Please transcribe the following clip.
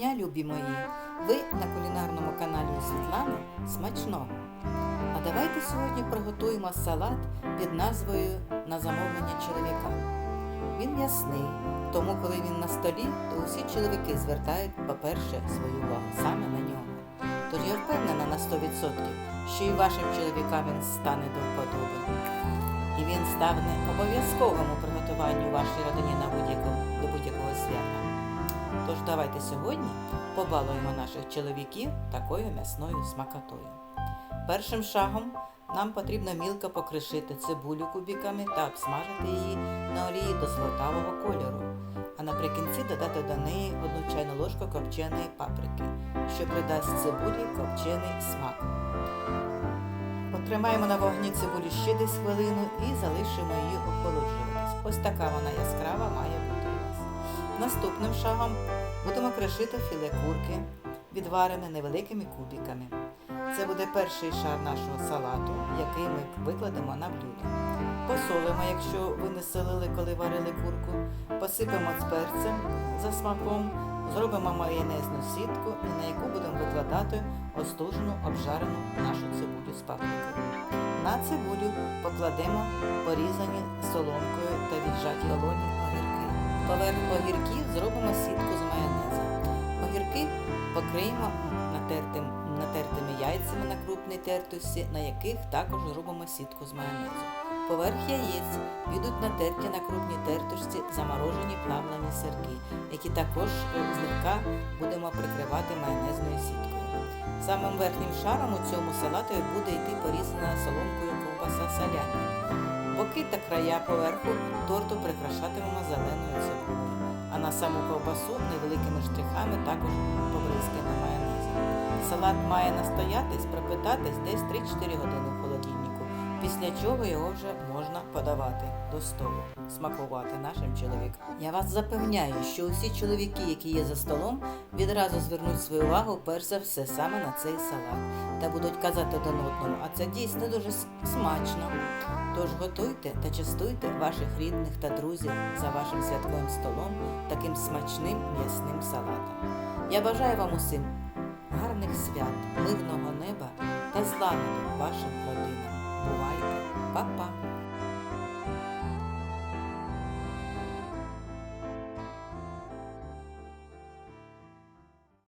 любі мої! Ви на кулінарному каналі Світлани Смачного. А давайте сьогодні приготуємо салат під назвою На замовлення чоловіка. Він ясний, тому коли він на столі, то усі чоловіки звертають, по-перше, свою увагу саме на нього. Тож я впевнена на 100%, що і вашим чоловікам він стане до вподоби. І він стане обов'язковим у приготуванні у вашій родині давайте сьогодні побалуємо наших чоловіків такою м'ясною смакотою. Першим шагом нам потрібно мілко покришити цибулю кубиками та обсмажити її на олії до золотавого кольору, а наприкінці додати до неї одну чайну ложку копченої паприки, що придасть цибулі копчений смак. Потримаємо на вогні цибулю ще десь хвилину і залишимо її охолоджуватись. Ось така вона яскрава має бути. Наступним шагом будемо кришити філе курки, відварене невеликими кубиками. Це буде перший шар нашого салату, який ми викладемо на блюдо. Посолимо, якщо ви не солили, коли варили курку, посипемо з перцем за смаком, зробимо майонезну сітку, на яку будемо викладати остужену обжарену нашу цибулю з паприкою. На цибулю покладемо порізані соломкою та віджаті олоні. Поверх огірків зробимо сітку з майонезом. Огірки покриємо натертим, натертими яйцями на крупній тертості, на яких також зробимо сітку з майонезу. Поверх яєць підуть натерті на крупній тертості заморожені плавлені сирки, які також е, злегка будемо прикривати майонезною сіткою. Самим верхнім шаром у цьому салатові буде йти порізана соломкою ковбаса салями. Боки та края поверху торту прикрашатимемо зеленою цибулею, а на саму ковбасу невеликими штрихами також побризкаємо майонезом. Салат має настоятись, пропитатись десь 3-4 години в холодильнику, після чого його вже можна подавати до столу, смакувати нашим чоловікам. Я вас запевняю, що усі чоловіки, які є за столом, відразу звернуть свою увагу перш за все саме на цей салат та будуть казати один одному, а це дійсно дуже смачно. Тож готуйте та частуйте ваших рідних та друзів за вашим святковим столом таким смачним м'ясним салатом. Я бажаю вам усім гарних свят, мирного неба та злагоди вашим родинам. Па-па!